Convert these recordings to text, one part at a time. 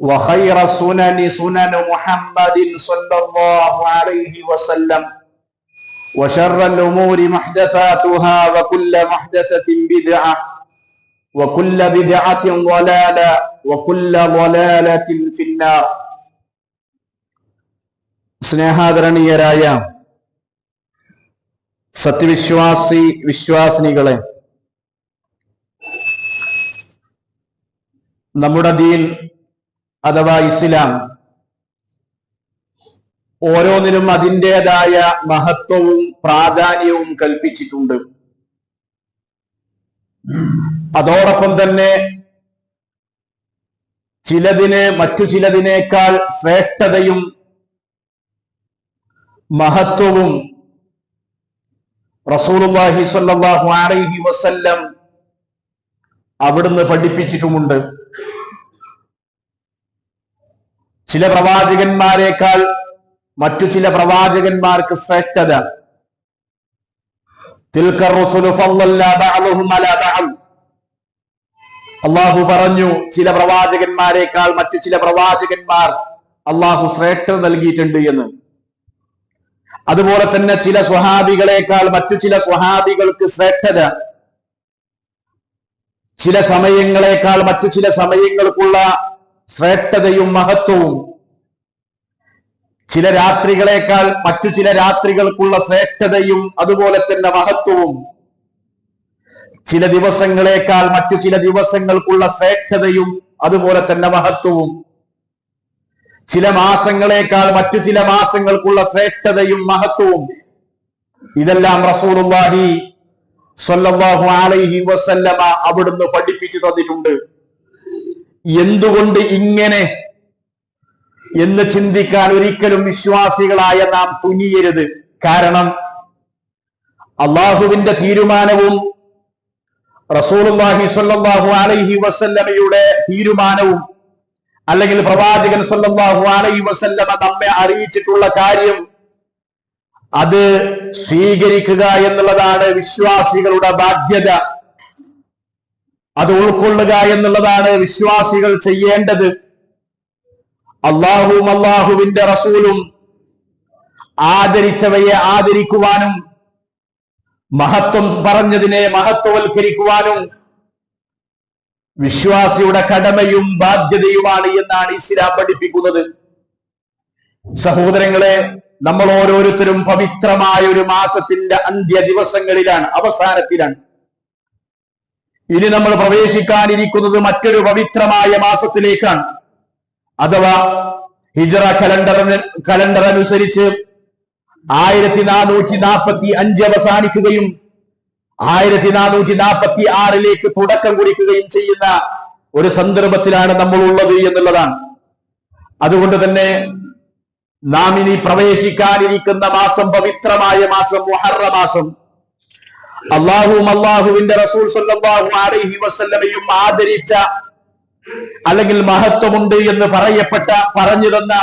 وخير السنن سنن محمد صلى الله عليه وسلم وشر الأمور محدثاتها وكل محدثة بدعة وكل بدعة ضلالة وكل ضلالة في النار സ്നേഹാദരണീയരായ സത്യവിശ്വാസി വിശ്വാസിനികളെ നമ്മുടെ ദീൻ അഥവാ ഇസ്ലാം. ഓരോന്നിനും അതിന്റെതായ മഹത്വവും പ്രാധാന്യവും കൽപ്പിച്ചിട്ടുണ്ട്. അതോടൊപ്പം തന്നെ ചിലതിന് മറ്റു ചിലതിനേക്കാൾ ശ്രേഷ്ഠതയും മഹത്വവും റസൂലുള്ളാഹി സ്വല്ലല്ലാഹു അലൈഹി വസല്ലം അവിടുന്ന് പഠിപ്പിച്ചിട്ടുമുണ്ട്. ചില പ്രവാചകന്മാരെക്കാൾ മറ്റു ചില പ്രവാചകന്മാർക്ക് ശ്രേഷ്ഠത. അള്ളാഹു പറഞ്ഞു ചില പ്രവാചകന്മാരെക്കാൾ മറ്റു ചില പ്രവാചകന്മാർ അള്ളാഹു ശ്രേഷ്ഠത നൽകിയിട്ടുണ്ട് എന്ന്. അതുപോലെ തന്നെ ചില സ്വഹാബികളെക്കാൾ മറ്റു ചില സ്വഹാബികൾക്ക് ശ്രേഷ്ഠത. ചില സമയങ്ങളെക്കാൾ മറ്റു ചില സമയങ്ങൾക്കുള്ള ശ്രേഷ്ഠതയും മഹത്വവും. ചില രാത്രികളേക്കാൾ മറ്റു ചില രാത്രികൾക്കുള്ള ശ്രേഷ്ഠതയും അതുപോലെ തന്നെ മഹത്വവും. ചില ദിവസങ്ങളേക്കാൾ മറ്റു ചില ദിവസങ്ങൾക്കുള്ള ശ്രേഷ്ഠതയും അതുപോലെ തന്നെ മഹത്വവും. ചില മാസങ്ങളേക്കാൾ മറ്റു ചില മാസങ്ങൾക്കുള്ള ശ്രേഷ്ഠതയും മഹത്വവും. ഇതെല്ലാം റസൂലുള്ളാഹി സ്വല്ലല്ലാഹു അലൈഹി വസല്ലമ അവിടുന്ന് പഠിപ്പിച്ചു തന്നിട്ടുണ്ട്. എന്തുകൊണ്ട് ഇങ്ങനെ എന്ന് ചിന്തിക്കാൻ ഒരിക്കലും വിശ്വാസികളായ നാം തുനിയരുത്. കാരണം അള്ളാഹുവിന്റെ തീരുമാനവും റസൂലുള്ളാഹി സ്വല്ലല്ലാഹു അലൈഹി വസല്ലമയുടെ തീരുമാനവും അല്ലെങ്കിൽ പ്രവാചകൻ സ്വല്ലല്ലാഹു അലൈഹി വസല്ലമ നമ്മെ അറിയിച്ചിട്ടുള്ള കാര്യം അത് സ്വീകരിക്കുക എന്നുള്ളതാണ് വിശ്വാസികളുടെ ബാധ്യത. അത് ഉൾക്കൊള്ളുക എന്നുള്ളതാണ് വിശ്വാസികൾ ചെയ്യേണ്ടത്. അള്ളാഹുവും അള്ളാഹുവിന്റെ റസൂലും ആദരിച്ചവയെ ആദരിക്കുവാനും മഹത്വം പറഞ്ഞതിനെ മഹത്വവൽക്കരിക്കുവാനും വിശ്വാസിയുടെ കടമയും ബാധ്യതയുമാണ് എന്നാണ് ഇസ്ലാം പഠിപ്പിക്കുന്നത്. സഹോദരങ്ങളെ നമ്മൾ ഓരോരുത്തരും പവിത്രമായ ഒരു മാസത്തിന്റെ അന്ത്യ ദിവസങ്ങളിലാണ് അവസാനത്തിലാണ്. ഇനി നമ്മൾ പ്രവേശിക്കാനിരിക്കുന്നത് മറ്റൊരു പവിത്രമായ മാസത്തിലേക്കാണ്. അഥവാ ഹിജറ കലണ്ടർ കലണ്ടർ അനുസരിച്ച് ആയിരത്തി നാനൂറ്റി നാൽപ്പത്തി അഞ്ച് അവസാനിക്കുകയും ആയിരത്തി നാനൂറ്റി നാൽപ്പത്തി ആറിലേക്ക് തുടക്കം കുറിക്കുകയും ചെയ്യുന്ന ഒരു സന്ദർഭത്തിലാണ് നമ്മൾ ഉള്ളത് എന്നുള്ളതാണ്. അതുകൊണ്ട് തന്നെ നാം ഇനി പ്രവേശിക്കാനിരിക്കുന്ന മാസം പവിത്രമായ മാസം മുഹറ മാസം അള്ളാഹുവും അള്ളാഹുവിന്റെ റസൂൽ അലൈഹി വസ്ല്ലമയും ആദരിച്ച അല്ലെങ്കിൽ മഹത്വമുണ്ട് എന്ന് പറയപ്പെട്ട പറഞ്ഞു തന്ന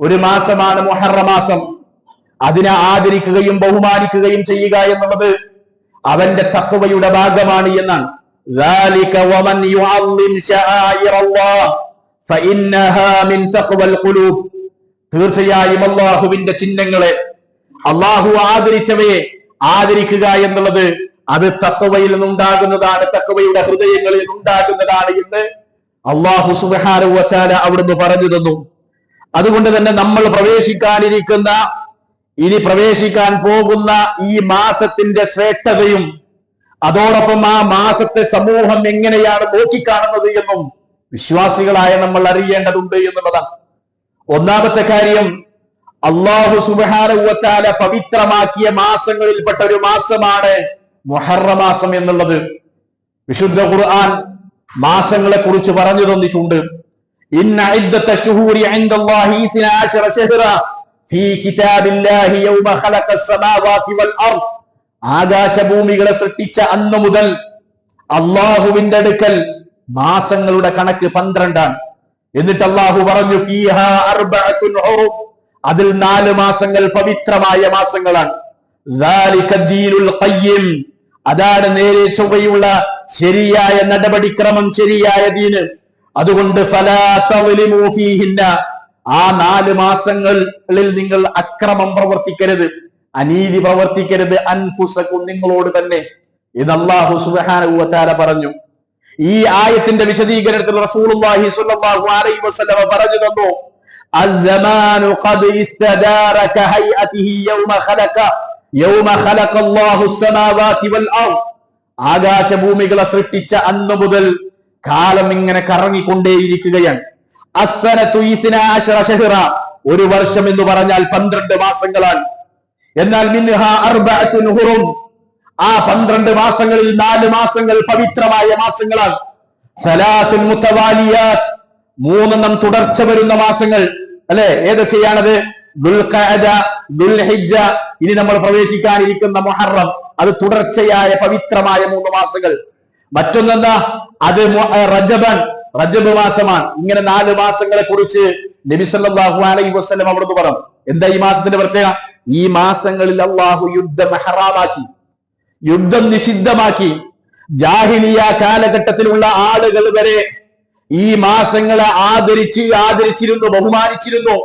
ഒരു മാസമാണ് മുഹറ മാസം. അതിനെ ആദരിക്കുകയും ബഹുമാനിക്കുകയും ചെയ്യുക എന്നുള്ളത് അവന്റെ തക്കവയുടെ ഭാഗമാണ് എന്നാണ്. തീർച്ചയായും അള്ളാഹുവിന്റെ ചിഹ്നങ്ങളെ അള്ളാഹു ആദരിച്ചവയെ ആദരിക്കുക എന്നുള്ളത് അത് തക്കവയിൽ നിന്നുണ്ടാകുന്നതാണ് തക്കവയുടെ ഹൃദയങ്ങളിൽ നിന്നുണ്ടാകുന്നതാണ് എന്ന് അള്ളാഹു സുബാനുവച്ചാല അവിടുന്ന് പറഞ്ഞു തന്നു. അതുകൊണ്ട് തന്നെ നമ്മൾ പ്രവേശിക്കാനിരിക്കുന്ന ഇനി പ്രവേശിക്കാൻ പോകുന്ന ഈ മാസത്തിന്റെ ശ്രേഷ്ഠതയും അതോടൊപ്പം ആ മാസത്തെ സമൂഹം എങ്ങനെയാണ് നോക്കിക്കാണുന്നത് എന്നും വിശ്വാസികളായ നമ്മൾ അറിയേണ്ടതുണ്ട് എന്നുള്ളതാണ്. ഒന്നാമത്തെ കാര്യം അള്ളാഹു സുബാനുവത്താല പവിത്രമാക്കിയ മാസങ്ങളിൽപ്പെട്ട ഒരു മാസമാണ് മൊഹറ മാസം എന്നുള്ളത്. വിശുദ്ധ ഖുർആൻ മാസങ്ങളെ കുറിച്ച് പറഞ്ഞു തന്നിട്ടുണ്ട്. ആകാശഭൂമികളെ സൃഷ്ടിച്ച അന്ന് മുതൽ അള്ളാഹുവിന്റെ അടുക്കൽ മാസങ്ങളുടെ കണക്ക് പന്ത്രണ്ടാണ്. എന്നിട്ട് അള്ളാഹു പറഞ്ഞു അതിൽ നാല് മാസങ്ങൾ പവിത്രമായ മാസങ്ങളാണ്. അതാണ് നേരെ ചൊവ്വയുള്ള ശരിയായ നടപടിക്രമം ശരിയായ ദീന്. അതുകൊണ്ട് ആ നാല് മാസങ്ങളിൽ നിങ്ങൾ അക്രമം പ്രവർത്തിക്കരുത്. അനീതി പ്രവർത്തിക്കരുത്. അൻഫുസക്കും നിങ്ങളോട് തന്നെ. ഇത് അള്ളാഹു സുബാനുവല പറഞ്ഞു. ഈ ആയത്തിന്റെ വിശദീകരണത്തിൽ റസൂൽ അലൈഹി വസല്ലം പറഞ്ഞു തന്നോ. الزمان قد استدار كهيئته يوم خلق يوم خلق الله السماوات والأرض ആകാശഭൂമികളെ സൃഷ്ടിച്ച അന്ന് മുതൽ കാലം ഇങ്ങനെ കറങ്ങിക്കൊണ്ടേയിരിക്കുകയാണ് അസ്സനത്തു ഇസ്ന അശറ ശഹ്റ ഒരു വർഷം എന്ന് പറഞ്ഞാൽ പന്ത്രണ്ട് മാസങ്ങളാണ് എന്നാൽ മിൻഹ അർബഅത്തുൻ ഹുറും ആ പന്ത്രണ്ട് മാസങ്ങളിൽ നാല് മാസങ്ങൾ പവിത്രമായ മാസങ്ങളാണ് സലാസുൽ മുത്തവാലിയാത്ത് മൂന്നെണ്ണം തുടർച്ച വരുന്ന മാസങ്ങൾ അല്ലെ? ഏതൊക്കെയാണത്? ദുൽഹിജ്ജ. ഇനി നമ്മൾ പ്രവേശിക്കാനിരിക്കുന്ന മൊഹറം അത് തുടർച്ചയായ പവിത്രമായ മൂന്ന് മാസങ്ങൾ. മറ്റൊന്നെന്താ? അത് റജബൻ റജബ് മാസമാണ്. ഇങ്ങനെ നാല് മാസങ്ങളെ കുറിച്ച് നബി സല്ലല്ലാഹു അലൈഹി അവിടുന്ന് പറഞ്ഞു. എന്താ ഈ മാസത്തിന്റെ പ്രത്യേക ഈ മാസങ്ങളിൽ അള്ളാഹു യുദ്ധം ഹറാമാക്കി യുദ്ധം നിഷിദ്ധമാക്കി. ജാഹിലിയ കാലഘട്ടത്തിലുള്ള ആളുകൾ വരെ ഈ മാസങ്ങളെ ആദരിച്ച് ആദരിച്ചിരുന്നു ബഹുമാനിച്ചിരുന്നു.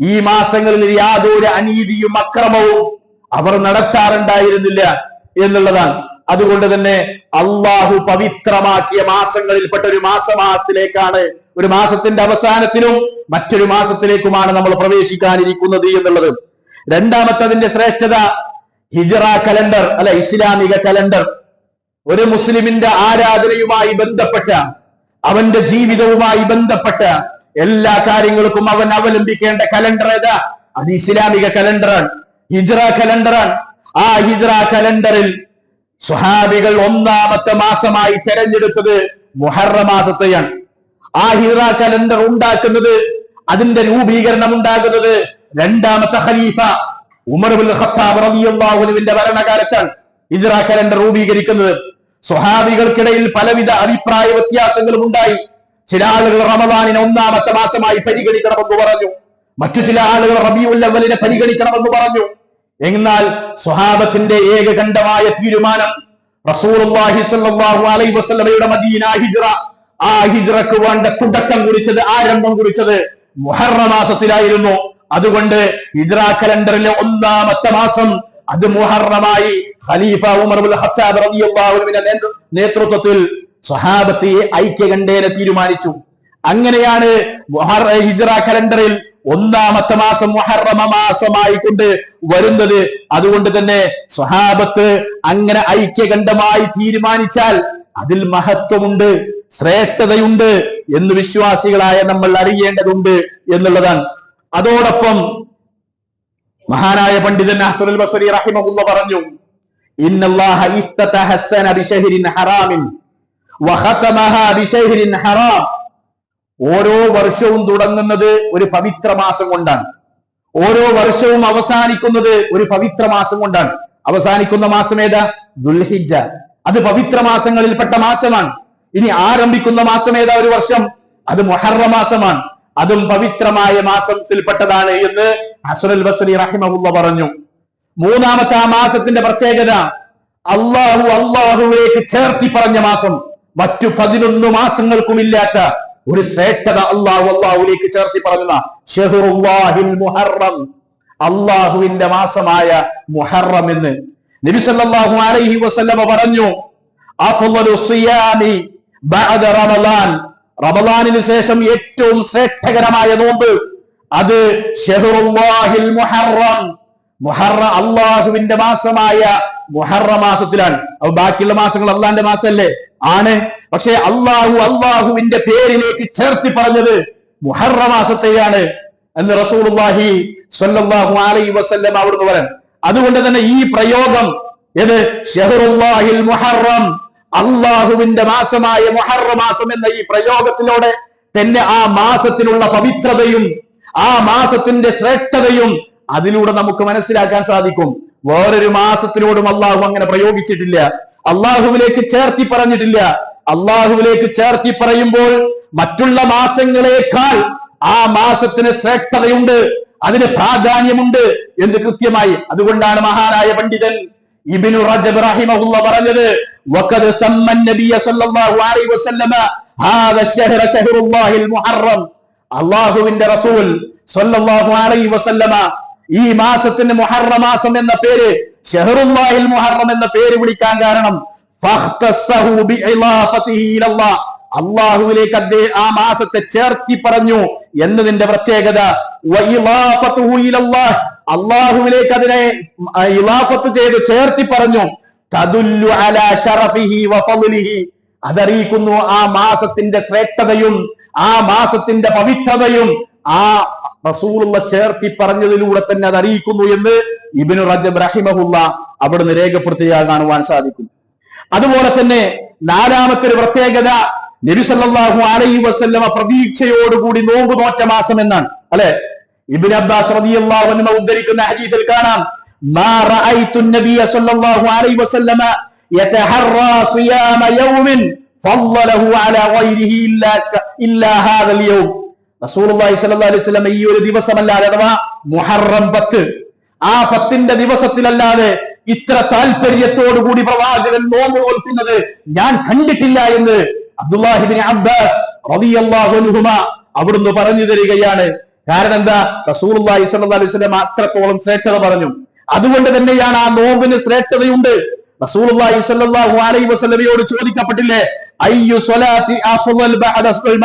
ഈ മാസങ്ങളിൽ യാതൊരു അനീതിയും അക്രമവും അവർ നടത്താറുണ്ടായിരുന്നില്ല എന്നുള്ളതാണ്. അതുകൊണ്ട് തന്നെ അള്ളാഹു പവിത്രമാക്കിയ മാസങ്ങളിൽപ്പെട്ട ഒരു മാസമാസത്തിലേക്കാണ് ഒരു മാസത്തിന്റെ അവസാനത്തിനും മറ്റൊരു മാസത്തിലേക്കുമാണ് നമ്മൾ പ്രവേശിക്കാനിരിക്കുന്നത് എന്നുള്ളത്. രണ്ടാമത്തെ അതിന്റെ ശ്രേഷ്ഠത ഹിജറ കലണ്ടർ അല്ല ഇസ്ലാമിക കലണ്ടർ. ഒരു മുസ്ലിമിന്റെ ആരാധനയുമായി ബന്ധപ്പെട്ട അവന്റെ ജീവിതവുമായി ബന്ധപ്പെട്ട് എല്ലാ കാര്യങ്ങൾക്കും അവൻ അവലംബിക്കേണ്ട കലണ്ടർ ഏതാ? അത് ഇസ്ലാമിക കലണ്ടറാണ്. ഹിജ്റ കലണ്ടറാണ്. ആ ഹിജ്റ കലണ്ടറിൽ സ്വഹാബികൾ ഒന്നാമത്തെ മാസമായി തെരഞ്ഞെടുത്തത് മുഹറ മാസത്തെയാണ്. ആ ഹിറ കലണ്ടർ ഉണ്ടാക്കുന്നത് അതിന്റെ രൂപീകരണം ഉണ്ടാകുന്നത് രണ്ടാമത്തെ ഖലീഫ ഉമർ ബിൻ ഖത്താബ് റളിയല്ലാഹു അൻഹുവിന്റെ ഭരണകാലത്താണ് ഹിജ്റ കലണ്ടർ രൂപീകരിക്കുന്നത്. സ്വഹാബികൾക്കിടയിൽ പലവിധ അഭിപ്രായ വ്യത്യാസങ്ങളും ഉണ്ടായി. ചില ആളുകൾ റമദാനിന് ഒന്നാമത്തെ മാസമായി പരിഗണിക്കണമെന്ന് പറഞ്ഞു. മറ്റു ചില ആളുകൾ റബിയുല്ലവലിനെ പരിഗണിക്കണമെന്ന് പറഞ്ഞു. എന്നാൽ സ്വഹാബത്തിന്റെ ഏകകണ്ഠമായ തീരുമാനം വസല്ലമയുടെ മദീന ഹിജ്റ. ആ ഹിജ്റക്ക് വേണ്ട തുടക്കം കുറിച്ചത് ആരംഭം കുറിച്ചത് മുഹറ മാസത്തിലായിരുന്നു. അതുകൊണ്ട് ഹിജ്റ കലണ്ടറിലെ ഒന്നാമത്തെ മാസം അത് മുഹറമായി ഖലീഫ ഉമർ ഖത്താബ് നേതൃത്വത്തിൽ സ്വഹാബത്തെ ഐക്യകണ്ഠേന തീരുമാനിച്ചു. അങ്ങനെയാണ് ഹിജറ കലണ്ടറിൽ ഒന്നാമത്തെ മാസം മുഹറമ മാസമായി കൊണ്ട് വരുന്നത്. അതുകൊണ്ട് തന്നെ സ്വഹാബത്ത് അങ്ങനെ ഐക്യകണ്ഠമായി തീരുമാനിച്ചാൽ അതിൽ മഹത്വമുണ്ട് ശ്രേഷ്ഠതയുണ്ട് എന്ന് വിശ്വാസികളായ നമ്മൾ അറിയേണ്ടതുണ്ട് എന്നുള്ളതാണ്. അതോടൊപ്പം മഹാനായ പണ്ഡിതൻ അഹ്സനുൽ ബസരി റഹിമഹുള്ള പറഞ്ഞു ഇന്നല്ലാഹ ഇഫ്തതഹ ബിശഹരിൻ ഹറാമിൻ വഖതമഹ ബിശഹരിൻ ഹറാം. ഓരോ വർഷവും തുടങ്ങുന്നത് ഒരു പവിത്ര മാസം കൊണ്ടാണ്. ഓരോ വർഷവും അവസാനിക്കുന്നത് ഒരു പവിത്ര മാസം കൊണ്ടാണ്. അവസാനിക്കുന്ന മാസം ഏതാ? ദുൽഹിജ്ജ. അത് പവിത്ര മാസങ്ങളിൽപ്പെട്ട മാസമാണ്. ഇനി ആരംഭിക്കുന്ന മാസം ഏതാ ഒരു വർഷം? അത് മൊഹറ മാസമാണ്. അതും പവിത്രമായ മാസത്തിൽപ്പെട്ടതാണ് എന്ന് ഹസനുൽ ബസ്രി റഹിമഹുല്ല പറഞ്ഞു. മൂന്നാമത്തെ ആ മാസത്തിന്റെ പ്രത്യേകത അള്ളാഹു അള്ളാഹുവിലേക്ക് ചേർത്തി പറഞ്ഞ മാസം മറ്റു പതിനൊന്ന് മാസങ്ങൾക്കും ഇല്ലാത്ത ഒരു ശ്രേഷ്ഠത അള്ളാഹു അള്ളാഹുലേക്ക് ചേർത്തി പറഞ്ഞ മുഹറം അള്ളാഹുവിന്റെ മാസമായ മുഹറം എന്ന്. നബി സല്ലല്ലാഹു അലൈഹി വസല്ലമ പറഞ്ഞു റമളാൻ റമളാനിന് ശേഷം ഏറ്റവും ശ്രേഷ്ഠകരമായ നോമ്പ് അത് മുഹറം. മുഹറ അള്ളാഹുവിന്റെ മാസമായ മുഹറ മാസത്തിലാണ്. അപ്പൊ ബാക്കിയുള്ള മാസങ്ങൾ അള്ളാന്റെ മാസമല്ലേ? ആണ്. പക്ഷെ അള്ളാഹു അള്ളാഹുവിന്റെ പേരിലേക്ക് ചേർത്തി പറഞ്ഞത് മുഹറ മാസത്തെയാണ് എന്ന് റസൂലുള്ളാഹി സ്വല്ലല്ലാഹു അലൈഹി വസല്ലം അവിടുന്ന് പറയാൻ അതുകൊണ്ട് തന്നെ ഈ പ്രയോഗം ഏത്? ഷെഹറുല്ലാഹിൽ മുഹറം അള്ളാഹുവിന്റെ മാസമായ മൊഹറ മാസം എന്ന ഈ പ്രയോഗത്തിലൂടെ തന്നെ ആ മാസത്തിലുള്ള പവിത്രതയും ആ മാസത്തിന്റെ ശ്രേഷ്ഠതയും അതിലൂടെ നമുക്ക് മനസ്സിലാക്കാൻ സാധിക്കും. വേറൊരു മാസത്തിനോടും അള്ളാഹു അങ്ങനെ പ്രയോഗിച്ചിട്ടില്ല. അള്ളാഹുവിലേക്ക് ചേർത്തി പറഞ്ഞിട്ടില്ല. അള്ളാഹുവിലേക്ക് ചേർത്തി പറയുമ്പോൾ മറ്റുള്ള മാസങ്ങളെക്കാൾ ആ മാസത്തിന് ശ്രേഷ്ഠതയുണ്ട് അതിന് പ്രാധാന്യമുണ്ട് എന്ന് കൃത്യമായി. അതുകൊണ്ടാണ് മഹാനായ പണ്ഡിതൻ ഇബ്നു റജബ് റഹിമഹുല്ല പറഞ്ഞത് വഖദ് സമ്മൻ നബിയ സല്ലല്ലാഹു അലൈഹി വസല്ലമ ഹാദ ശഹ്റ ശഹ്റുല്ലാഹിൽ മുഹറം. അല്ലാഹുവിന്റെ റസൂൽ സല്ലല്ലാഹു അലൈഹി വസല്ലമ ഈ മാസത്തിന് മുഹറ മാസം എന്ന പേര് ഷഹറുല്ലാഹിൽ മുഹറം എന്ന പേര് വിളിക്കാൻ കാരണം അള്ളാഹുവിലേക്ക് അദ്ദേഹം ആ മാസത്തെ ചേർത്തി പറഞ്ഞു എന്നതിന്റെ പ്രത്യേകത അള്ളാഹുവിലേക്ക് അതിനെ ഇലാഫത്ത് ചെയ്ത് ചേർത്തി പറഞ്ഞു. അലാ അതറിയിക്കുന്നു ആ മാസത്തിന്റെ ശ്രേഷ്ഠതയും ആ മാസത്തിന്റെ പവിത്രതയും ആ റസൂലുള്ള ചേർത്തി പറഞ്ഞതിലൂടെ തന്നെ അത് അറിയിക്കുന്നു എന്ന് ഇബിനു റജബ് റഹിമഹുല്ല അവിടുന്ന് രേഖപ്പെടുത്തിയാൽ കാണുവാൻ സാധിക്കും അതുപോലെ തന്നെ നാലാമത്തെ ഒരു പ്രത്യേകത നബി സല്ലല്ലാഹു അലൈഹി വസല്ലമ പ്രതീക്ഷയോടുകൂടി നോമ്പ് നോറ്റ മാസം എന്നാണ്. അല്ലെ? ഇബിൻ അബ്ബാസ് റളിയല്ലാഹു അൻഹു ഉദ്ധരിക്കുന്ന ഹദീസിൽ കാണാം മാ നബിയ സല്ലല്ലാഹു അലൈഹി വസല്ലമ യതഹറ അലാ ഗൈരിഹി റസൂലുള്ളാഹി അലൈഹി ഈ ഒരു മുഹറം ആ ദിവസത്തിലല്ലാതെ ഇത്ര താല്പര്യത്തോടു കൂടി പ്രവാചകൻ നോമ്പ് ഓൽക്കുന്നത് ഞാൻ കണ്ടിട്ടില്ല എന്ന് അബ്ദുല്ലാഹിബിൻ അബ്ബാസ് റളിയല്ലാഹു അവിടുന്ന് പറഞ്ഞു തരികയാണ്. കാരണം എന്താ? സ്വല്ലല്ലാഹു അലൈഹി വസല്ലം അത്രത്തോളം ശ്രേഷ്ഠത പറഞ്ഞു. അതുകൊണ്ട് തന്നെയാണ് ആ നോമ്പിന് ശ്രേഷ്ഠതയുണ്ട്. റസൂലുള്ളാഹി സ്വല്ലല്ലാഹു അലൈഹി ചോദിക്കപ്പെട്ടില്ലേ? അയ്യു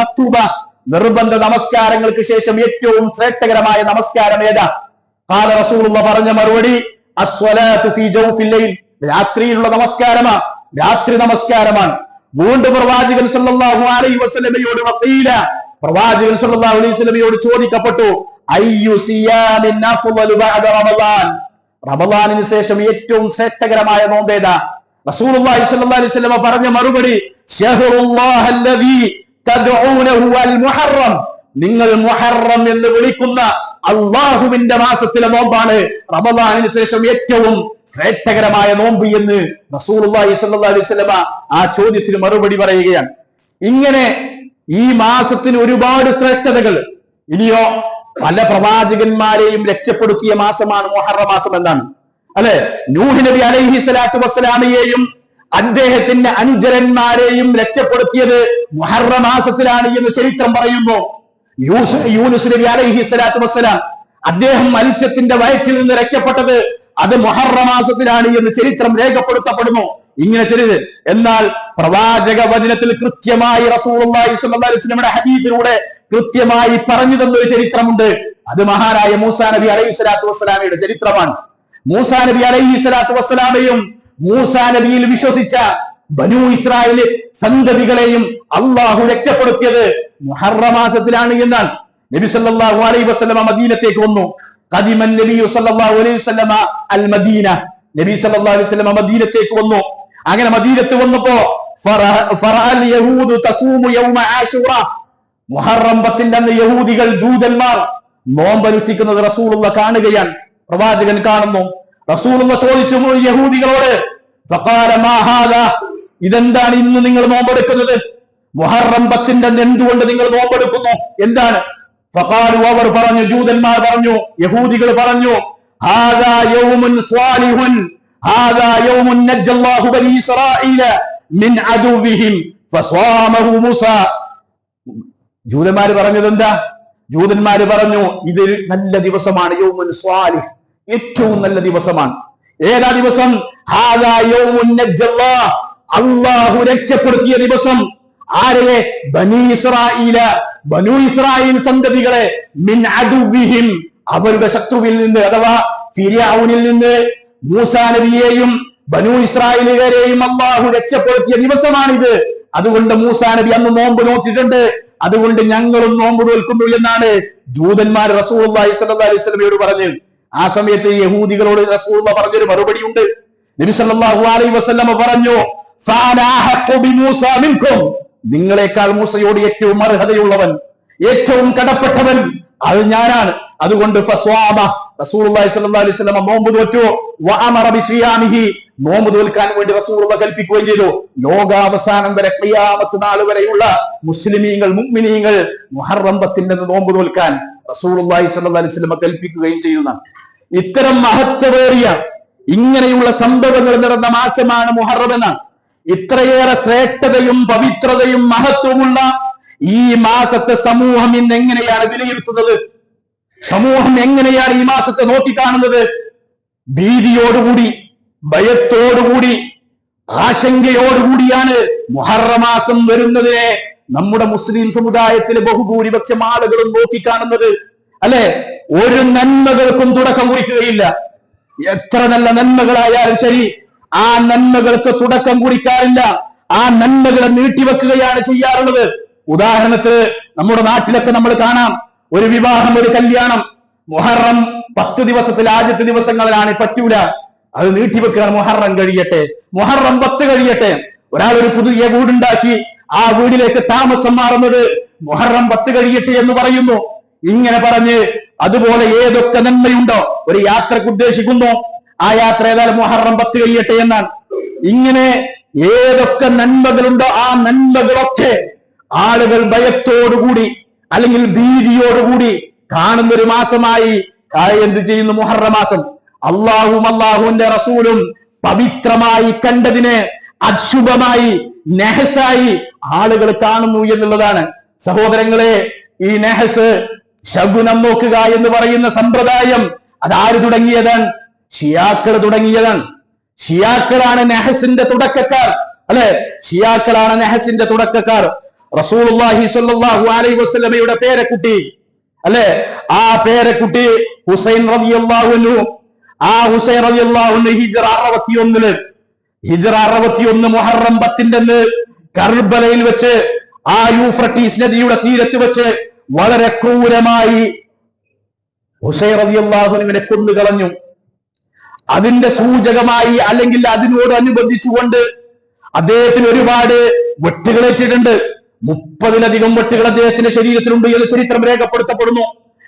മക്തൂബ? നിർബന്ധ നമസ്കാരങ്ങൾക്ക് ശേഷം ഏറ്റവും ശ്രേഷ്ഠകരമായ നമസ്കാരം ഏതാ? കാല റസൂലുള്ള പറഞ്ഞ മറുപടി ഫീ ജൗഫിൽ ലൈൽ. രാത്രിയിലുള്ള നമസ്കാരമാ. രാത്രി നമസ്കാരമാണ്. വീണ്ടും പ്രവാചകൻ സല്ലല്ലാഹു അലൈഹി വസല്ലമയോട് വഖീല പ്രവാചകൻ സല്ലല്ലാഹു അലൈഹി വസല്ലമയോട് ചോദിക്കപ്പെട്ടു അയ്യു സിയാമിൻ അഫ്ളലു ബഅദ റമളാൻ റമളാനിന് ശേഷം ഏറ്റവും ശ്രേഷ്ഠകരമായ നോമ്പേതാ റസൂലുള്ളാഹി സ്വല്ലല്ലാഹു അലൈഹി വസല്ലമ പറഞ്ഞ മറുപടി ഷഹറുല്ലാഹ് അല്ലദീ തദ്ഊനഹു അൽ മുഹറം. നിങ്ങൾ മുഹറം എന്ന് വിളിക്കുന്ന അള്ളാഹുവിന്റെ മാസത്തിലെ നോമ്പാണ് റമദാനിന് ശേഷം ഏറ്റവും ശ്രേഷ്ഠകരമായ നോമ്പ് എന്ന് റസൂലുള്ളാഹി സ്വല്ലല്ലാഹു അലൈഹി വസല്ലമ ആ ചോദ്യത്തിന് മറുപടി പറയുകയാണ്. ഇങ്ങനെ ഈ മാസത്തിന് ഒരുപാട് ശ്രേഷ്ഠതകൾ. ഇനിയോ പല പ്രവാചകന്മാരെയും രക്ഷപ്പെടുത്തിയ മാസമാണ് മൊഹറ മാസം എന്നാണ്. അല്ലെ? നൂഹ് നബി അലൈഹി സ്വലാത്തു വസ്സലാമയെയും അദ്ദേഹത്തിന്റെ അനുജരന്മാരെയും രക്ഷപ്പെടുത്തിയത് മുഹറ മാസത്തിലാണ് എന്ന് ചരിത്രം പറയുമ്പോ യൂനുസ് നബി അലൈഹി സ്വലാത്തു വസ്സലാം അദ്ദേഹം മത്സ്യത്തിന്റെ വയറ്റിൽ നിന്ന് രക്ഷപ്പെട്ടത് അത് മുഹറ മാസത്തിലാണ് എന്ന് ചരിത്രം രേഖപ്പെടുത്തപ്പെടുന്നു. ഇങ്ങനെ ചെറുത് എന്നാൽ പ്രവാചക വചനത്തിൽ കൃത്യമായി റസൂലുള്ളാഹി ഹബീബിലൂടെ കൃത്യമായി പറഞ്ഞു തന്നൊരു ചരിത്രമുണ്ട്. അത് മഹാനായ മൂസാ നബി അലൈഹി സ്വലാത്തു വസ്സലാമയുടെ ചരിത്രമാണ്. മൂസാ നബി അലൈഹി സ്വലാത്തു വസ്സലാമയും മൂസാ നബിയിൽ വിശ്വസിച്ച ബനു ഇസ്രായേൽ സന്തതികളെയും അള്ളാഹു രക്ഷപ്പെടുത്തിയത് മുഹറ മാസത്തിലാണ് എന്നാണ് നബി സല്ലാഹു അലൈഹി വസ്ലമ മദീനത്തേക്ക് വന്നു. കദിമൻ നബി അലൈഹി വസല്ലമ അൽ മദീന. നബി സല്ലാ അലൈഹി വസല്ലമ മദീനത്തേക്ക് വന്നു. അങ്ങനെ മദീനത്ത് വന്നപ്പോ യഹൂദികൾ ജൂതന്മാർ നോമ്പനുഷ്ഠിക്കുന്നത് റസൂലുള്ള കാണുകയാണ്. പ്രവാചകൻ കാണുന്നു. റസൂലുള്ള ചോദിച്ചു യഹൂദികളോട് ഇതെന്താണ് ഇന്ന് നിങ്ങൾ നോമ്പെടുക്കുന്നത്? മുഹറംബത്തിന്റെ എന്തുകൊണ്ട് നിങ്ങൾ നോമ്പെടുക്കുന്നു? എന്താണ്? ഫഖാലു അവർ പറഞ്ഞു ജൂതന്മാർ പറഞ്ഞു യഹൂദികൾ പറഞ്ഞു യൗമുൻ സ്വാലിഹുൻ ഹാദാ نجى നജ്ജല്ലാഹു ബനി ഇസ്രായീല മിൻ عدوهم ഫസ്വാമഹു മൂസ. ജൂതന്മാര് പറഞ്ഞത് എന്താ ജൂതന്മാര് പറഞ്ഞു ഇത് നല്ല ദിവസമാണ് യൗമുൻ സ്വാലി ഏറ്റവും നല്ല ദിവസമാണ്. ഏതാ ദിവസം? അള്ളാഹു രക്ഷപ്പെടുത്തിയ ദിവസം. ആരെ ബനി ഇസ്രായേല ബനു ഇസ്രായേൽ സന്തതികളെ മിൻ അവരുടെ ശത്രുവിൽ നിന്ന് അഥവാ ഫിരിയാവുനിൽ നിന്ന് മൂസാ നബിയെയും ബനു ഇസ്രായേലുകാരെയും അള്ളാഹു രക്ഷപ്പെടുത്തിയ ദിവസമാണിത്. അതുകൊണ്ട് മൂസാ നബി അന്ന് നോമ്പ് നോക്കിയിട്ടുണ്ട് അതുകൊണ്ട് ഞങ്ങളും നോമ്പ് നോൽക്കുന്നു എന്നാണ് ജൂതന്മാർ റസൂൽ അലൈഹി സ്വലമയോട് പറഞ്ഞു ആ സമയത്ത് യഹൂദികളോട് റസൂൽ പറഞ്ഞൊരു മറുപടി ഉണ്ട് നബി അലൈഹി പറഞ്ഞു. നിങ്ങളെക്കാൾ മൂസയോട് ഏറ്റവും അർഹതയുള്ളവൻ ഏറ്റവും കടപ്പെട്ടവൻ അത് ഞാനാണ്. അതുകൊണ്ട് നോമ്പ് തോറ്റു. നോമ്പ് തോൽക്കാൻ വേണ്ടി റസൂലുള്ള കൽപ്പിക്കുകയും ചെയ്തു. ലോകാവസാനം വരെ ക്രിയാമത്ത് നാൾ വരെയുള്ള മുസ്ലിമീങ്ങൾ മുഅ്മിനീങ്ങൾ മുഹറംബത്തിന്റെ നോമ്പ് തോൽക്കാൻ റസൂലുള്ളാഹി സ്വല്ലല്ലാഹു അലൈഹി വസല്ലമ കൽപ്പിക്കുകയും ചെയ്യുന്ന ഇത്തരം മഹത്വമേറിയ ഇങ്ങനെയുള്ള സംഭവങ്ങൾ നടന്ന മാസമാണ് മുഹറം എന്നാണ് ഇത്രയേറെ ശ്രേഷ്ഠതയും പവിത്രതയും മഹത്വമുള്ള ഈ മാസത്തെ സമൂഹം ഇന്ന് എങ്ങനെയാണ് വിലയിരുത്തുന്നത്? സമൂഹം എങ്ങനെയാണ് ഈ മാസത്തെ നോക്കിക്കാണുന്നത് ഭീതിയോടുകൂടി ഭയത്തോടുകൂടി ആശങ്കയോടുകൂടിയാണ് മുഹറമാസം വരുന്നതിനെ നമ്മുടെ മുസ്ലിം സമുദായത്തിലെ ബഹുഭൂരിപക്ഷം ആളുകളും നോക്കിക്കാണുന്നത് അല്ലെ? ഒരു നന്മകൾക്കും തുടക്കം കുറിക്കുകയില്ല. എത്ര നല്ല നന്മകളായാലും ശരി ആ നന്മകൾക്ക് തുടക്കം കുറിക്കാറില്ല. ആ നന്മകളെ നീട്ടിവെക്കുകയാണ് ചെയ്യാറുള്ളത്. ഉദാഹരണത്തിന് നമ്മുടെ നാട്ടിലൊക്കെ നമ്മൾ കാണാം. ഒരു വിവാഹം ഒരു കല്യാണം. മുഹറം പത്ത് ദിവസത്തിൽ ആദ്യത്തെ ദിവസങ്ങളിലാണ് പറ്റൂല. അത് നീട്ടിവെക്കുക മുഹറം കഴിയട്ടെ. മുഹറം പത്ത് കഴിയട്ടെ. ഒരാൾ ഒരു പുതിയ വീടുണ്ടാക്കി ആ വീടിലേക്ക് താമസം മാറുന്നത് മുഹറം പത്ത് കഴിയട്ടെ എന്ന് പറയുന്നു. ഇങ്ങനെ പറഞ്ഞ് അതുപോലെ ഏതൊക്കെ നന്മയുണ്ടോ ഒരു യാത്രയ്ക്ക് ഉദ്ദേശിക്കുന്നു. ആ യാത്ര ഏതായാലും മുഹറം പത്ത് കഴിയട്ടെ എന്നാണ്. ഇങ്ങനെ ഏതൊക്കെ നന്മകളുണ്ടോ ആ നന്മകളൊക്കെ ആളുകൾ ഭയത്തോടുകൂടി അല്ലെങ്കിൽ ഭീതിയോടുകൂടി കാണുന്ന ഒരു മാസമായി എന്ത് ചെയ്യുന്നു മുഹറ മാസം. അള്ളാഹും അള്ളാഹുവിന്റെ റസൂലും പവിത്രമായി കണ്ടതിനെ അശുഭമായി നെഹസായി ആളുകൾ കാണുന്നു എന്നുള്ളതാണ്. സഹോദരങ്ങളെ ഈ നെഹസ് ശകുനം നോക്കുക എന്ന് പറയുന്ന സമ്പ്രദായം അതാര് തുടങ്ങിയതാണ്? ഷിയാക്കൾ തുടങ്ങിയതാണ്. ഷിയാക്കളാണ് നെഹസിന്റെ തുടക്കക്കാർ. അല്ലെ? ഷിയാക്കളാണ് നെഹസിന്റെ തുടക്കക്കാർ. റസൂലുള്ളാഹി സ്വല്ലല്ലാഹു അലൈഹി വസല്ലമയുടെ പേരക്കുട്ടി. അല്ലെ? ആ പേരക്കുട്ടി ഹുസൈൻ റളിയല്ലാഹു അൻഹു. ആ ഹുസൈൻ റളിയല്ലാഹു അൻഹു ഹിജ്റ അറുപത്തിയൊന്നിൽ ഹിജ്റ അറുപത്തിയൊന്ന് മുഹറം പത്തിന്റെ കർബലയിൽ വെച്ച് ആ യൂഫ്രട്ടീസ് നദിയുടെ തീരത്ത് വെച്ച് വളരെ ക്രൂരമായി ഹുസൈൻ റബിയാഹുനുവിനെ കൊന്നു കളഞ്ഞു അതിന്റെ സൂചകമായി അല്ലെങ്കിൽ അതിനോട് അനുബന്ധിച്ചുകൊണ്ട് അദ്ദേഹത്തിന് ഒരുപാട് വെട്ടുകളേറ്റിട്ടുണ്ട്. മുപ്പതിലധികം വെട്ടുകൾ അദ്ദേഹത്തിന്റെ ശരീരത്തിലുണ്ട് എന്ന് ചരിത്രം രേഖപ്പെടുത്തപ്പെടുന്നു.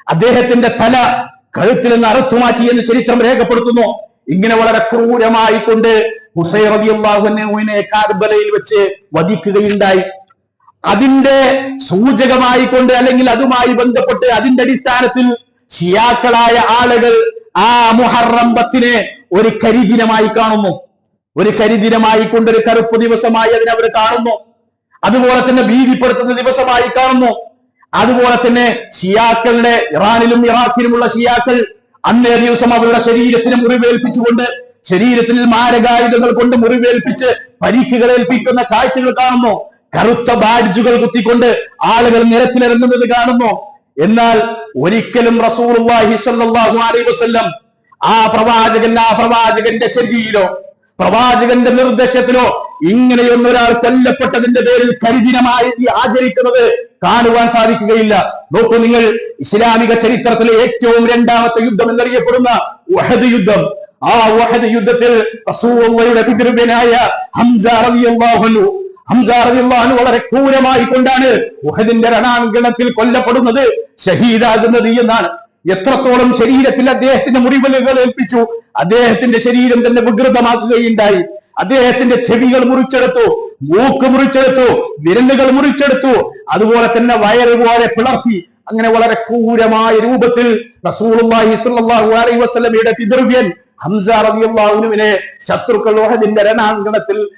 അദ്ദേഹത്തിന്റെ തല കഴുത്തിൽ നിന്ന് അറുത്തുമാറ്റി എന്ന് ചരിത്രം രേഖപ്പെടുത്തുന്നു. ഇങ്ങനെ വളരെ ക്രൂരമായി കൊണ്ട് ഹുസൈൻ റബിയുള്ളാഹുവിനെ കാർബലയിൽ വെച്ച് വധിക്കുകയുണ്ടായി. അതിന്റെ സൂചകമായി കൊണ്ട് അല്ലെങ്കിൽ അതുമായി ബന്ധപ്പെട്ട് അതിന്റെ അടിസ്ഥാനത്തിൽ ഷിയാക്കളായ ആളുകൾ ആ മുഹറം പത്തിനെ ഒരു കരിദിനമായി കാണുന്നു. ഒരു കരിദിനമായി കൊണ്ട് ഒരു കറുപ്പ് ദിവസമായി അതിനെ അവർ കാണുന്നു. അതുപോലെ തന്നെ ഭീതിപ്പെടുത്തുന്ന ദിവസമായി കാണുന്നു. അതുപോലെ തന്നെ ഷിയാക്കളുടെ ഇറാനിലും ഇറാഖിലുമുള്ള ഷിയാക്കൾ അന്നേ ദിവസം അവരുടെ ശരീരത്തിന് മുറിവേൽപ്പിച്ചുകൊണ്ട് ശരീരത്തിൽ മാരകായുധങ്ങൾ കൊണ്ട് മുറിവേൽപ്പിച്ച് പരിക്കുകൾ ഏൽപ്പിക്കുന്ന കാഴ്ചകൾ കാണുന്നു. കറുത്ത ബാഡ്ജുകൾ കുത്തിക്കൊണ്ട് ആളുകൾ നിരത്തിലിറങ്ങുന്നത് കാണുന്നു. എന്നാൽ ഒരിക്കലും അലൈഹി വസല്ലം ആ പ്രവാചകൻ ആ പ്രവാചകന്റെ ചെവിയിലോ പ്രവാചകന്റെ നിർദ്ദേശത്തിലോ ഇങ്ങനെയൊന്നും ഒരാൾ കൊല്ലപ്പെട്ടതിന്റെ പേരിൽ കരിദിനമായി ആചരിക്കുന്നത് കാണുവാൻ സാധിക്കുകയില്ല. നോക്കൂ നിങ്ങൾ ഇസ്ലാമിക ചരിത്രത്തിലെ ഏറ്റവും രണ്ടാമത്തെ യുദ്ധം എന്നറിയപ്പെടുന്ന വഹദ് യുദ്ധം. ആ വഹദ് യുദ്ധത്തിൽ പിതൃവ്യനായ ഹംസ റളിയല്ലാഹു ഹംസ വളരെ ക്രൂരമായി കൊണ്ടാണ് വഹദിന്റെ രണാങ്കണത്തിൽ കൊല്ലപ്പെടുന്നത് ഷഹീദാകുന്നത് എന്നാണ്. എത്രത്തോളം ശരീരത്തിൽ അദ്ദേഹത്തിന്റെ മുറിവുകൾ ഏൽപ്പിച്ചു? അദ്ദേഹത്തിന്റെ ശരീരം തന്നെ വികൃതമാക്കുകയുണ്ടായി. അദ്ദേഹത്തിന്റെ ചെവികൾ മുറിച്ചെടുത്തു മൂക്ക് മുറിച്ചെടുത്തു വിരലുകൾ മുറിച്ചെടുത്തു. അതുപോലെ തന്നെ വയറ് പോലെ പിളർത്തി. അങ്ങനെ വളരെ ക്രൂരമായ രൂപത്തിൽ അലൈഹി ഹംസ റളിയല്ലാഹുവിനെ ശത്രുക്കൾ ഓഹദിന്റെ രണാങ്കണത്തിൽ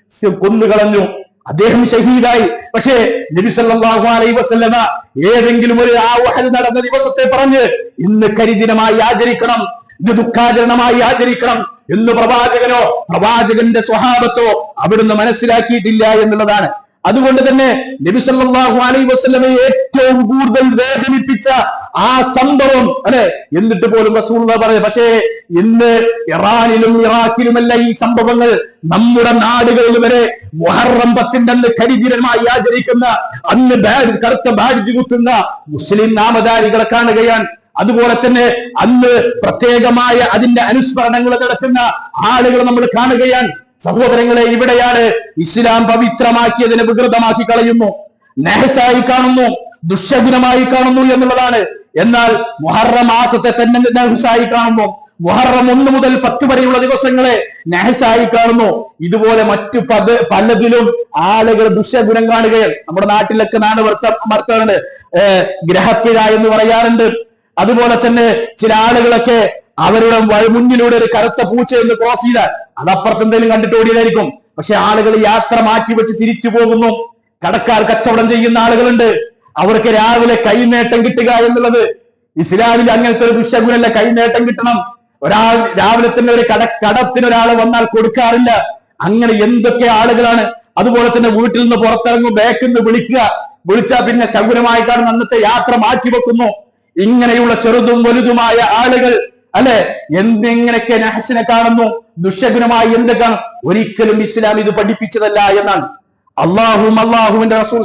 കൊന്നുകളഞ്ഞു. അദ്ദേഹം ഷഹീദായി. പക്ഷേ നബി സല്ലല്ലാഹു അലൈഹി വസല്ലമ ഏതെങ്കിലും ഒരു ആ വഹൽ നടന്ന ദിവസത്തെ പറഞ്ഞ് ഇന്ന് കരിദിനമായി ആചരിക്കണം ഇത് ദുഃഖാചരണമായി ആചരിക്കണം എന്ന് പ്രവാചകനോ പ്രവാചകന്റെ സ്വഭാവത്തോ അവിടുന്ന് മനസ്സിലാക്കിയിട്ടില്ല എന്നുള്ളതാണ്. അതുകൊണ്ട് തന്നെ നബി സല്ലല്ലാഹു അലൈഹി ഏറ്റവും കൂടുതൽ വേദനിപ്പിച്ച ആ സംഭവം അല്ലെ? എന്നിട്ട് പോലും റസൂൽ പറഞ്ഞു പക്ഷേ ഇന്ന് ഇറാനിലും ഇറാഖിലുമല്ല ഈ സംഭവങ്ങൾ നമ്മുടെ നാടുകളിൽ വരെ മുഹറം പത്തിന്റെ അന്ന് ആചരിക്കുന്ന അന്ന് ബാഡ് കറുത്ത ബാഡ്ജ് കുത്തുന്ന മുസ്ലിം നാമധാരികളെ കാണുകയാണ്. അതുപോലെ തന്നെ അന്ന് പ്രത്യേകമായ അതിന്റെ അനുസ്മരണങ്ങൾ നടത്തുന്ന ആളുകൾ നമ്മൾ കാണുകയാണ്. സഹോദരങ്ങളെ ഇവിടെയാണ് ഇസ്ലാം പവിത്രമാക്കിയതിനെ വികൃതമാക്കി കളയുന്നു. നെഹസായി കാണുന്നു ദുഷ്യഗുണമായി കാണുന്നു എന്നുള്ളതാണ്. എന്നാൽ മുഹറം മാസത്തെ തന്നെ നെഹസായി കാണുന്നു. മുഹറം ഒന്ന് മുതൽ പത്ത് വരെയുള്ള ദിവസങ്ങളെ നെഹസായി കാണുന്നു. ഇതുപോലെ മറ്റു പത് പലതിലും ആളുകൾ ദുഷ്യഗുണം കാണുകയാണ്. നമ്മുടെ നാട്ടിലൊക്കെ നാട് വർത്ത വർത്താറുണ്ട് ഗ്രഹപ്പിഴ എന്ന് പറയാറുണ്ട്. അതുപോലെ തന്നെ ചില ആളുകളൊക്കെ അവരുടെ മുന്നിലൂടെ ഒരു കറുത്ത പൂച്ച എന്ന് ക്രോസ് ചെയ്താൽ അതപ്പുറത്ത് എന്തെങ്കിലും കണ്ടിട്ട് ഓടിയതായിരിക്കും. പക്ഷെ ആളുകൾ യാത്ര മാറ്റി വെച്ച് തിരിച്ചു പോകുന്നു. കടക്കാർ കച്ചവടം ചെയ്യുന്ന ആളുകളുണ്ട്. അവർക്ക് രാവിലെ കൈനേട്ടം കിട്ടുക എന്നുള്ളത് ഇസ്ലാമിൽ അങ്ങനത്തെ ഒരു ദുഷ്യഗുണല്ല കൈനേട്ടം കിട്ടണം. ഒരാൾ രാവിലെ തന്നെ ഒരു കട കടത്തിന് ഒരാൾ വന്നാൽ കൊടുക്കാറില്ല. അങ്ങനെ എന്തൊക്കെ ആളുകളാണ്? അതുപോലെ തന്നെ വീട്ടിൽ നിന്ന് പുറത്തിറങ്ങും ബാക്കിൽ നിന്ന് വിളിക്കുക. വിളിച്ചാൽ പിന്നെ ശകുനമായിട്ടാണ് അന്നത്തെ യാത്ര മാറ്റിവെക്കുന്നു. ഇങ്ങനെയുള്ള ചെറുതും വലുതുമായ ആളുകൾ അല്ലെ? എന്തെങ്ങനെയൊക്കെ നഹസിനെ കാണുന്നു? ദുഷ്യഗുണമായി എന്ത് കാണും? ഒരിക്കലും ഇസ്ലാം ഇത് പഠിപ്പിച്ചതല്ല എന്നാണ്. അള്ളാഹും അള്ളാഹുവിന്റെ റസൂൽ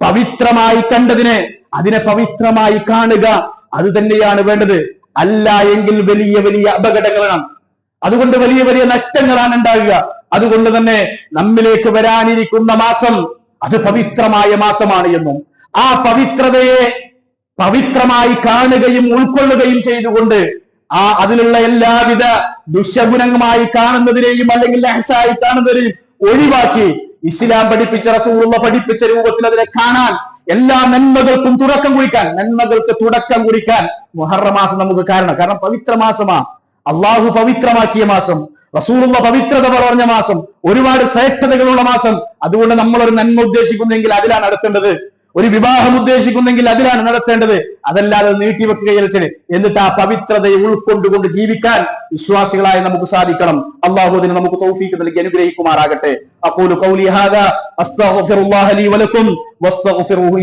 പവിത്രമായി കണ്ടതിനെ അതിനെ പവിത്രമായി കാണുക അത് തന്നെയാണ് വേണ്ടത്. അല്ല എങ്കിൽ വലിയ വലിയ അപകടങ്ങളാണ്. അതുകൊണ്ട് വലിയ വലിയ നഷ്ടങ്ങളാണ് ഉണ്ടാകുക അതുകൊണ്ട് തന്നെ നമ്മിലേക്ക് വരാനിരിക്കുന്ന മാസം അത് പവിത്രമായ മാസമാണ് എന്നും. ആ പവിത്രതയെ പവിത്രമായി കാണുകയും ഉൾക്കൊള്ളുകയും ചെയ്തുകൊണ്ട് ആ അതിലുള്ള എല്ലാവിധ ദുഷ്യഗുണമായി കാണുന്നതിനെയും അല്ലെങ്കിൽ ലഹസായി കാണുന്നതിനെയും ഒഴിവാക്കി ഇസ്ലാം പഠിപ്പിച്ച റസൂലുള്ള പഠിപ്പിച്ച രൂപത്തിൽ അതിനെ കാണാൻ എല്ലാ നന്മകൾക്കും തുടക്കം കുറിക്കാൻ നന്മകൾക്ക് തുടക്കം കുറിക്കാൻ മുഹറ മാസം നമുക്ക് കാരണം. കാരണം പവിത്ര മാസമാ. അള്ളാഹു പവിത്രമാക്കിയ മാസം റസൂലുള്ള പവിത്രത പറഞ്ഞ മാസം ഒരുപാട് ശ്രേഷ്ഠതകളുള്ള മാസം. അതുകൊണ്ട് നമ്മൾ ഒരു നന്മ ഉദ്ദേശിക്കുന്നെങ്കിൽ അതിലാണ് നടത്തേണ്ടത്. ഒരു വിവാഹം ഉദ്ദേശിക്കുന്നെങ്കിൽ അതിലാണ് നടത്തേണ്ടത്. അതല്ലാതെ നീട്ടിവെക്കുകയല്ല എന്നിട്ട് ആ പവിത്രതയെ ഉൾക്കൊണ്ടുകൊണ്ട് ജീവിക്കാൻ വിശ്വാസികളായി നമുക്ക് സാധിക്കണം. അള്ളാഹുദിന് നമുക്ക് തൗഫീക്ക് നൽകി അനുഗ്രഹിക്കുമാറാകട്ടെ. അപ്പോൾ കൗലി ഹാദ വലക്കും വസ്തഗ്ഫിറുഹു